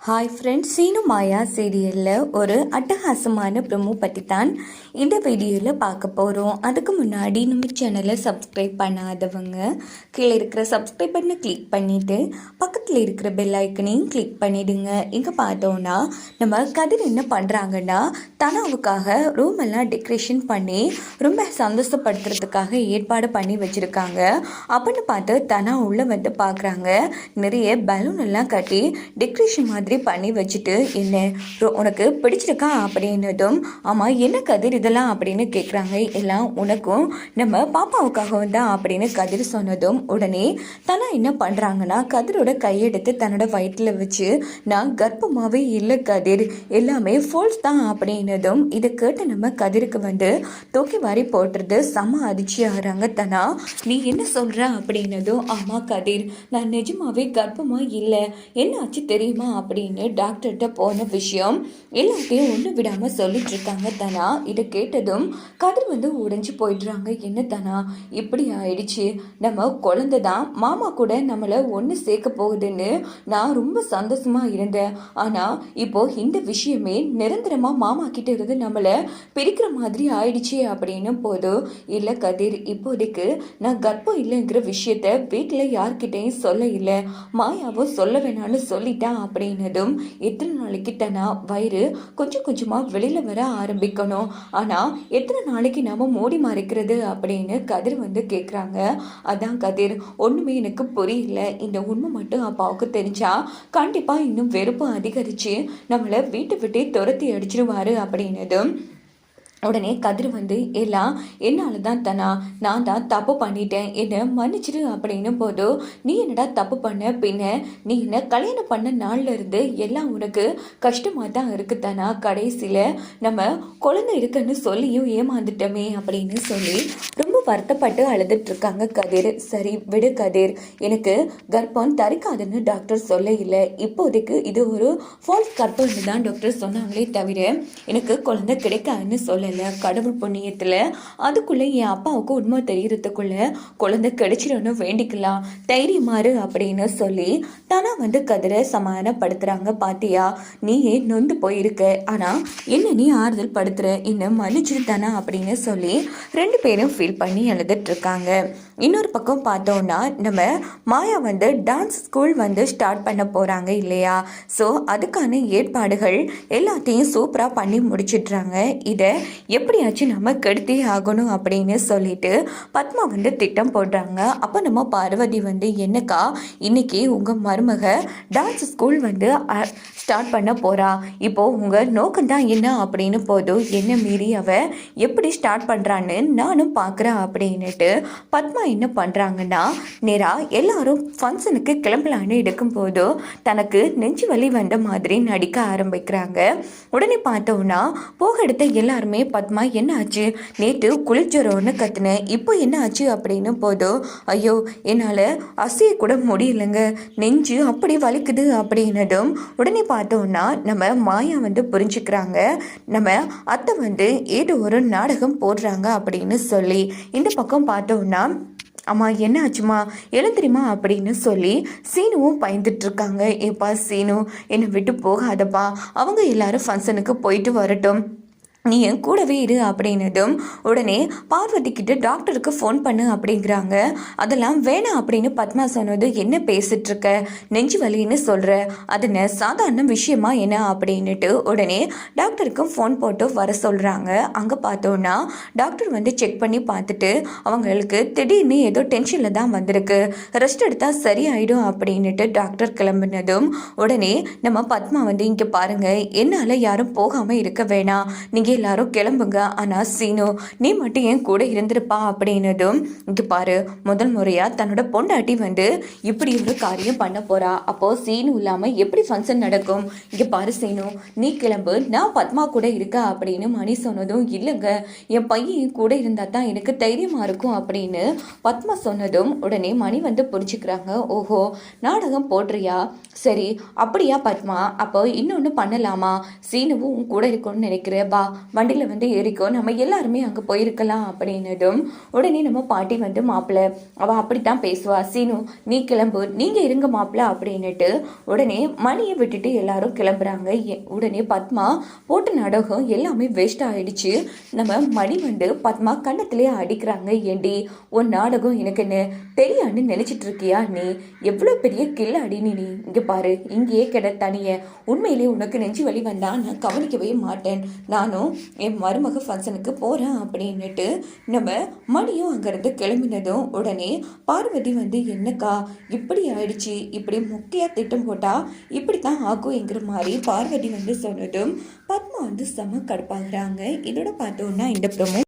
Hi friends Seenu மாயா சீரியலில் ஒரு அட்டகாசமான ப்ரமோ பற்றி தான் இந்த வீடியோவில் பார்க்க போகிறோம் அதுக்கு முன்னாடி நம்ம சேனலை சப்ஸ்கிரைப் பண்ணாதவங்க கீழே இருக்கிற சப்ஸ்கிரைப் பண்ண கிளிக் பண்ணிவிட்டு பக்கத்தில் இருக்கிற பெல் ஐக்கனையும் கிளிக் பண்ணிவிடுங்க இங்கே பார்த்தோன்னா நம்ம கதிர் என்ன பண்ணுறாங்கன்னா தனாவுக்காக ரூம் எல்லாம் டெக்கரேஷன் பண்ணி ரொம்ப சந்தோஷப்படுத்துறதுக்காக ஏற்பாடு பண்ணி வச்சுருக்காங்க. அப்படின்னு பார்த்து தனா உள்ளே வந்து பார்க்குறாங்க நிறைய பலூன் எல்லாம் கட்டி டெக்கரேஷன் மாதிரி பண்ணி வச்சுட்டு என்ன உனக்கு பிடிச்சிருக்கா? அப்படின்னதும் ஆமாம் என்ன கதிர் இதெல்லாம்? அப்படின்னு கேட்குறாங்க எல்லாம் உனக்கும் நம்ம பாப்பாவுக்காகவும் தான் அப்படின்னு கதிர் சொன்னதும் உடனே தனா என்ன பண்ணுறாங்கன்னா கதிரோட கையெடுத்து தன்னோட வயிற்றில் வச்சு நான் கர்ப்பமாகவே இல்லை கதிர். எல்லாமே ஃபோல்ஸ் தான் அப்படின்னதும் இதை கேட்டு நம்ம கதிருக்கு வந்து தூக்கி வாரி போட்டுறது செம அதிர்ச்சி ஆகிறாங்க தனா நீ என்ன சொல்கிற அப்படின்னதும் ஆமாம் கதிர் நான் நிஜமாவே கர்ப்பமாக இல்லை. என்ன ஆச்சு தெரியுமா? அப்படின்னு டாக்டர்கிட்ட போன விஷயம் எல்லாத்தையும் ஒன்று விடாமல் சொல்லிட்டு இருக்காங்க தனா. இதை கேட்டதும் கதிர் வந்து உடைஞ்சு போயிடுறாங்க. என்ன தனா? இப்படி ஆயிடுச்சு. நம்ம குழந்தை தான். மாமா கூட நம்மளை ஒன்று சேர்க்க போகுதுன்னு நான் ரொம்ப சந்தோஷமா இருந்தேன். ஆனால் இப்போ இந்த விஷயமே நிரந்தரமாக மாமா கிட்ட இருந்து நம்மளை பிரிக்கிற மாதிரி ஆயிடுச்சு அப்படின்னு போதும் இல்லை கதிர் இப்போதைக்கு நான் கர்ப்பம் இல்லைங்கிற விஷயத்த வீட்டில் யார்கிட்டையும் சொல்ல இல்லை. மாயாவும் சொல்ல வேணாம்னு சொல்லிட்டான் அப்படின்னதும் எத்தனை நாளைக்கு தனா வயிறு கொஞ்சம் கொஞ்சமாக வெளியில் வர ஆரம்பிக்கணும். ஆனால் எத்தனை நாளைக்கு நாம் மூடி மறைக்கிறது அப்படின்னு கதிர் வந்து கேட்குறாங்க அதான் கதிர் ஒன்றுமே எனக்கு புரியல. இந்த உண்மை மட்டும் அப்பாவுக்கு தெரிஞ்சா கண்டிப்பாக இன்னும் வெறுப்பு அதிகரித்து நம்மளை வீட்டை விட்டே துரத்தி அடிச்சிருவாரு அப்படின்னதும் உடனே கதிர் வந்து எல்லாம் என்னால் தான் தனா நான் தான் தப்பு பண்ணிட்டேன். என்னை மன்னிச்சிடு அப்படின்னு போதும் நீ என்னடா தப்பு பண்ண? பின்ன நீ என்ன கல்யாணம் பண்ண நாளில் இருந்து எல்லாம் உனக்கு கஷ்டமாக தான் இருக்கு தானா? கடைசியில் நம்ம குழந்தை இருக்குன்னு சொல்லியும் ஏமாந்துட்டோமே அப்படின்னு சொல்லி ரொம்ப வருத்தப்பட்டு அழுதுட்டு இருக்காங்க கதிர். சரி விடு கதிர். எனக்கு கர்ப்பம் தரிக்காதுன்னு டாக்டர் சொல்ல இல்லை இப்போதைக்கு இது ஒரு ஃபால்ஸ் கர்ப்பம்னு தான் டாக்டர் சொன்னாங்களே தவிர எனக்கு குழந்தை கிடைக்காதுன்னு சொல்லலை. கடவுள் புண்ணியத்தில் அதுக்குள்ளே என் அப்பாவுக்கு உண்மை தெரியறதுக்குள்ள குழந்தை கிடைச்சிடணும் வேண்டிக்கலாம். தைரியமாறு அப்படின்னு சொல்லி தானா வந்து கதிரை சமாதானப்படுத்துறாங்க பாத்தியா? நீயே நொந்து போயிருக்க. ஆனால் என்ன நீ ஆறுதல் படுத்துற? என்ன மன்னிச்சிருத்தானா அப்படின்னு சொல்லி ரெண்டு பேரும் ஃபீல் பண்ணி பண்ணி இருக்காங்க இன்னொரு பக்கம் பார்த்தோன்னா நம்ம மாயா வந்து டான்ஸ் ஸ்கூல் வந்து ஸ்டார்ட் பண்ண போகிறாங்க இல்லையா? ஸோ அதுக்கான ஏற்பாடுகள் எல்லாத்தையும் சூப்பராக பண்ணி முடிச்சிடுறாங்க. இதை எப்படியாச்சும் நம்ம கெடுத்தே ஆகணும் அப்படின்னு சொல்லிட்டு பத்மா வந்து திட்டம் போடுறாங்க. அப்போ நம்ம பார்வதி வந்து என்னக்கா இன்னைக்கு உங்கள் மருமக டான்ஸ் ஸ்கூல் வந்து ஸ்டார்ட் பண்ண போகிறா இப்போது உங்கள் நோக்கம் தான் என்ன அப்படின்னு போதும் என்ன மீறி அவள் எப்படி ஸ்டார்ட் பண்ணுறான்னு நானும் பார்க்குறேன் அப்படின்னுட்டு பத்மா என்ன பண்ணுறாங்கன்னா நேராக எல்லாரும் ஃபங்க்ஷனுக்கு கிளம்பலான்னு எடுக்கும்போது தனக்கு நெஞ்சு வலி வந்த மாதிரி நடிக்க ஆரம்பிக்கிறாங்க. உடனே பார்த்தோன்னா போக எடுத்த எல்லாருமே பத்மா என்ன ஆச்சு? நேற்று குளிர்ஜுரம்னு கத்துனேன் இப்போ என்ன ஆச்சு அப்படின்னு போதும் ஐயோ என்னால் அசைய கூட முடியலைங்க. நெஞ்சு அப்படி வலிக்குது அப்படின்னதும் உடனே பார்த்து பார்த்தோன்னா நம்ம மாயா வந்து புரிஞ்சுக்கிறாங்க. நம்ம அத்தை வந்து ஏதோ ஒரு நாடகம் போடுறாங்க அப்படின்னு சொல்லி இந்த பக்கம் பார்த்தோன்னா அம்மா என்ன ஆச்சுமா எழுந்திரிமா அப்படின்னு சொல்லி சீனுவும் பயந்துட்டுருக்காங்க ஏப்பா சீனு என்னை விட்டு போகாதப்பா. அவங்க எல்லாரும் ஃபங்க்ஷனுக்கு போயிட்டு வரட்டும். நீ என் கூடவே இரு அப்படின்னதும் உடனே பார்வதி கிட்ட டாக்டருக்கு ஃபோன் பண்ணு அப்படிங்கிறாங்க. அதெல்லாம் வேணாம் அப்படின்னு பத்மா சொன்னது என்ன பேசிட்டு இருக்க நெஞ்சு வலின்னு சொல்ற. அது சாதாரண விஷயமா என்ன அப்படின்னுட்டு உடனே டாக்டருக்கும் ஃபோன் போட்டு வர சொல்றாங்க. அங்க பார்த்தோன்னா டாக்டர் வந்து செக் பண்ணி பார்த்துட்டு அவங்களுக்கு திடீர்னு ஏதோ டென்ஷனில் தான் வந்திருக்கு. ரெஸ்ட் எடுத்தா சரியாயிடும் அப்படின்னுட்டு டாக்டர் கிளம்பினதும் உடனே நம்ம பத்மா வந்து இங்கே பாருங்க. என்னால் யாரும் போகாமல் இருக்க வேணாம். நீங்கள் எல்லாரும் கிளம்புங்க. ஆனால் சீனு நீ மட்டும் என் கூட இருந்திருப்பா அப்படின்னதும் இங்கே பாரு முதல் முறையாக தன்னோட பொண்டாட்டி வந்து இப்படி ஒரு காரியம் பண்ண போறா. அப்போ சீனு இல்லாமல் எப்படி ஃபங்க்ஷன் நடக்கும்? இங்கே பாரு சீனு நீ கிளம்பு நான் பத்மா கூட இருக்க அப்படின்னு மணி சொன்னதும் இல்லைங்க என் பையன் என் கூட இருந்தால் தான் எனக்கு தைரியமாக இருக்கும் அப்படின்னு பத்மா சொன்னதும் உடனே மணி வந்து புரிஞ்சுக்கிறாங்க. ஓஹோ நாடகம் போடுறியா? சரி அப்படியா பத்மா அப்போ இன்னொன்று பண்ணலாமா? சீனுவும் உன் கூட இருக்கணும்னு நினைக்கிறேன் பா வண்டியில் வந்து ஏறிக்கோ நம்ம எல்லாருமே அங்கே போயிருக்கலாம் அப்படின்னதும் உடனே நம்ம பாட்டி வந்து மாப்பிள்ளை அவள் அப்படித்தான் பேசுவா. சீனு நீ கிளம்பு. நீங்கள் இருங்க மாப்பிள்ள அப்படின்னுட்டு உடனே மணியை விட்டுட்டு எல்லாரும் கிளம்புறாங்க. எ- உடனே பத்மா போட்ட நாடகம் எல்லாமே வேஸ்ட் ஆயிடுச்சு. நம்ம மணி வந்து பத்மா கண்ணத்திலே அடிக்கிறாங்க. ஏண்டி உன் நாடகம் எனக்கு என்ன தெரியான்னு நினச்சிட்டு இருக்கியா நீ? எவ்வளோ பெரிய கில் அடி நீ. இங்கே பாரு இங்கேயே கிட தனிய. உண்மையிலேயே உனக்கு நெஞ்சு வலி வந்தா நான் கவனிக்கவே மாட்டேன். நானும் என் மருமக ஃபங்க்ஷனுக்கு போகிறேன் அப்படின்னுட்டு நம்ம மணியும் அங்கேருந்து கிளம்பினதும் உடனே பார்வதி வந்து என்னக்கா இப்படி ஆயிடுச்சு. இப்படி முக்கியாக திட்டம் போட்டால் இப்படி தான் ஆகுங்கிற மாதிரி பார்வதி வந்து சொன்னதும் பத்மா வந்து செம கடுப்பாகிறாங்க. இதோட பார்த்தோன்னா இந்த ப்ரொமோ